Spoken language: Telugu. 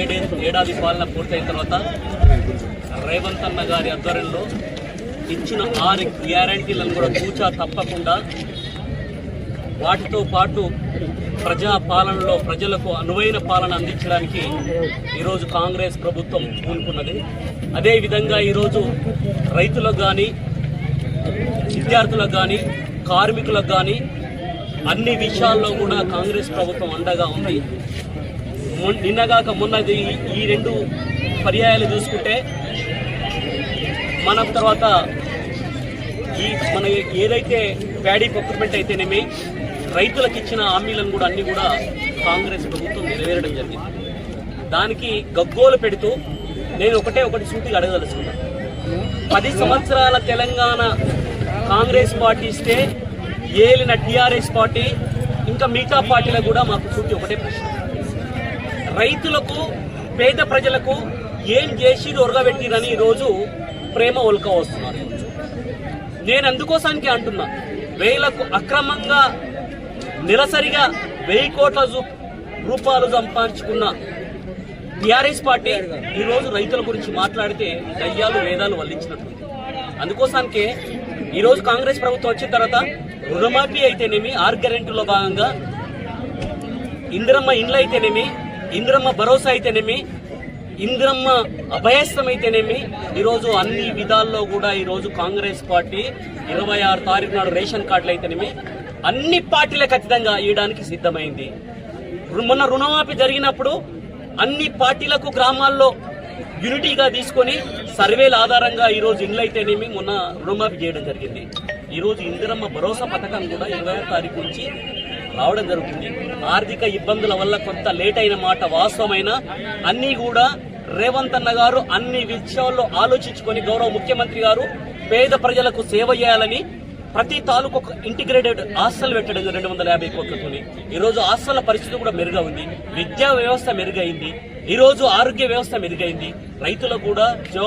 ఏడే ఏడాది పాలన పూర్తయిన తర్వాత రేవంత్ అన్న గారి ఆధ్వర్యంలో ఇచ్చిన ఆరు గ్యారంటీలను కూడా కూచా తప్పకుండా వాటితో పాటు ప్రజా పాలనలో ప్రజలకు అనువైన పాలన అందించడానికి ఈరోజు కాంగ్రెస్ ప్రభుత్వం పూనుకున్నది. అదేవిధంగా ఈరోజు రైతులకు కానీ విద్యార్థులకు కానీ కార్మికులకు కానీ అన్ని విషయాల్లో కూడా కాంగ్రెస్ ప్రభుత్వం అండగా ఉంది. నిన్నగాక మొన్నది ఈ రెండు పర్యాయాలు చూసుకుంటే మన తర్వాత ఈ మన ఏదైతే ప్యాడీ ప్రొక్యూర్మెంట్ అయితేనేమి రైతులకు ఇచ్చిన హామీలను కూడా అన్ని కూడా కాంగ్రెస్ ప్రభుత్వం నెరవేరడం జరిగింది. దానికి గగ్గోలు పెడుతూ నేను ఒకటే ఒకటి సూటిగా అడగదలుచుకున్నాను పది సంవత్సరాల తెలంగాణ కాంగ్రెస్ పార్టీ ఇస్తే ఏలిన టీఆర్ఎస్ పార్టీ ఇంకా మిగతా పార్టీలకు కూడా మాకు సూటి ఒకటే ప్రశ్న. రైతులకు పేద ప్రజలకు ఏం చేసి ఒరగబెట్టిరని ఈరోజు ప్రేమ ఒలక వస్తున్నారు. నేను అందుకోసానికి అంటున్నా వేలకు అక్రమంగా నెలసరిగా వెయ్యి కోట్ల జూ- రూపాయలు సంపాదించుకున్న టిఆర్ఎస్ పార్టీ ఈరోజు రైతుల గురించి మాట్లాడితే దయ్యాలు వేదాలు వల్లించినట్టు. అందుకోసానికే ఈరోజు కాంగ్రెస్ ప్రభుత్వం వచ్చిన తర్వాత రుణమాఫీ అయితేనేమి ఆర్ గ్యారెంటీలో భాగంగా ఇందిరమ్మ ఇండ్లు అయితేనేమి ఇంద్రమ్మ భరోసా అయితేనేమి ఇంద్రమ్మ అభయస్థం అయితేనేమి ఈరోజు అన్ని విధాల్లో కూడా ఈరోజు కాంగ్రెస్ పార్టీ ఇరవై ఆరు తారీఖు నాడు రేషన్ కార్డులు అయితేనేమి అన్ని పార్టీలకు ఖచ్చితంగా ఇవ్వడానికి సిద్ధమైంది. మొన్న రుణమాఫీ జరిగినప్పుడు అన్ని పార్టీలకు గ్రామాల్లో యూనిటీగా తీసుకొని సర్వేల ఆధారంగా ఈరోజు ఇండ్లు అయితేనేమి మొన్న రుణమాఫీ చేయడం జరిగింది. ఈరోజు ఇందిరమ్మ భరోసా పథకం కూడా ఇరవై తారీఖు నుంచి రావడం జరుగుతుంది. ఆర్థిక ఇబ్బందుల వల్ల కొంత లేట్ అయిన మాట వాస్తవమైన అన్ని కూడా రేవంత్ అన్న గారు అన్ని విషయాల్లో ఆలోచించుకొని గౌరవ ముఖ్యమంత్రి గారు పేద ప్రజలకు సేవ చేయాలని ప్రతి తాలూకు ఒక ఇంటిగ్రేటెడ్ హాస్టల్ పెట్టడం రెండు వందల యాభై కోట్లతో ఈ రోజు హాస్టల్ పరిస్థితి కూడా మెరుగా ఉంది విద్యా వ్యవస్థ మెరుగైంది. ఈరోజు ఆరోగ్య వ్యవస్థ మెరుగైంది. రైతులకు కూడా జో